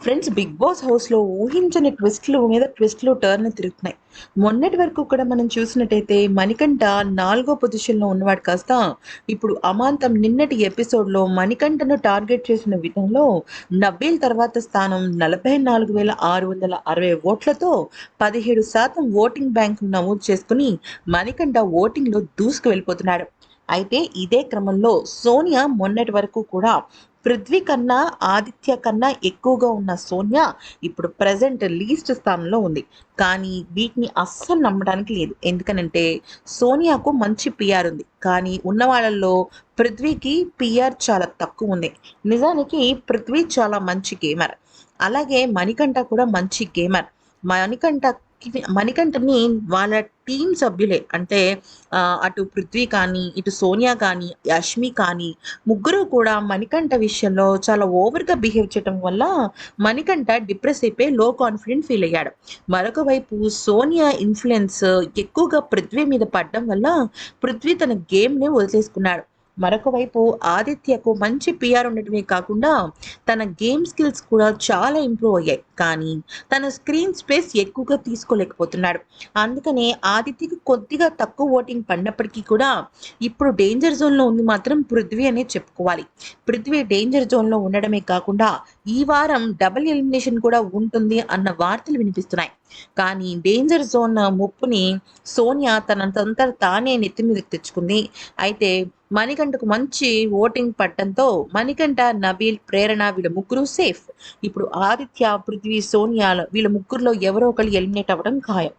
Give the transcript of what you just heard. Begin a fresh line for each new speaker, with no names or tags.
Friends big boss హౌస్లో ఊహించని ట్విస్ట్లు మీద ట్విస్ట్లు టర్న్ తిరుగుతున్నాయి. మొన్నటి వరకు కూడా మనం చూసినట్టయితే మణికంఠ నాలుగో పొజిషన్లో ఉన్నవాడు కాస్త ఇప్పుడు అమాంతం నిన్నటి ఎపిసోడ్లో మణికంఠను టార్గెట్ చేసిన విధంలో నబ్బీల్ తర్వాత స్థానం నలభై నాలుగు వేల ఆరు వందల అరవై ఓట్లతో పదిహేడు శాతం ఓటింగ్ బ్యాంక్ నమోదు చేసుకుని మణికంఠ ఓటింగ్లో దూసుకు వెళ్ళిపోతున్నాడు అయితే ఇదే క్రమంలో సోనియా మొన్నటి వరకు కూడా పృథ్వీ కన్నా ఆదిత్య కన్నా ఎక్కువగా ఉన్న సోనియా ఇప్పుడు ప్రజెంట్ లీస్ట్ స్థానంలో ఉంది. కానీ వీటిని అస్సలు నమ్మడానికి లేదు. ఎందుకనంటే సోనియాకు మంచి పిఆర్ ఉంది. కానీ ఉన్న వాళ్ళల్లో పృథ్వీకి పిఆర్ చాలా తక్కువ ఉంది. నిజానికి పృథ్వీ చాలా మంచి గేమర్ అలాగే మణికంఠ కూడా మంచి గేమర్ మణికంఠ మణికంఠని వాళ్ళ టీం సభ్యులే. అంటే అటు పృథ్వీ కానీ ఇటు సోనియా కానీ యష్మి కానీ ముగ్గురు కూడా మణికంఠ విషయంలో చాలా ఓవర్గా బిహేవ్ చేయడం వల్ల మణికంఠ డిప్రెస్ అయిపోయి లో కాన్ఫిడెంట్ ఫీల్ అయ్యాడు. మరొక వైపు సోనియా ఇన్ఫ్లుయెన్స్ ఎక్కువగా పృథ్వీ మీద పడడం వల్ల పృథ్వీ తన గేమ్ని వదిలేసుకున్నాడు. మరొక వైపు ఆదిత్యకు మంచి పిఆర్ ఉండటమే కాకుండా తన గేమ్ స్కిల్స్ కూడా చాలా ఇంప్రూవ్ అయ్యాయి. కానీ తన స్క్రీన్ స్పేస్ ఎక్కువగా తీసుకోలేకపోతున్నాడు. అందుకనే ఆదిత్యకి కొద్దిగా తక్కువ ఓటింగ్ పడినప్పటికీ కూడా ఇప్పుడు డేంజర్ జోన్లో ఉంది మాత్రం పృథ్వీ అనే చెప్పుకోవాలి. పృథ్వీ డేంజర్ జోన్లో ఉండడమే కాకుండా ఈ వారం డబుల్ ఎలిమినేషన్ కూడా ఉంటుంది అన్న వార్తలు వినిపిస్తున్నాయి. కానీ డేంజర్ జోన్ ముప్పుని సోనియా తనంతంతా తానే నెత్తి మీదకి తెచ్చుకుంది. అయితే మణికంఠకు మంచి ఓటింగ్ పట్టడంతో మణికంఠ నబీల్ ప్రేరణ వీళ్ళ ముగ్గురు సేఫ్ ఇప్పుడు ఆదిత్య పృథ్వీ సోనియా వీళ్ళ ముగ్గురులో ఎవరో ఒకరు ఎలిమినేట్ అవ్వడం ఖాయం.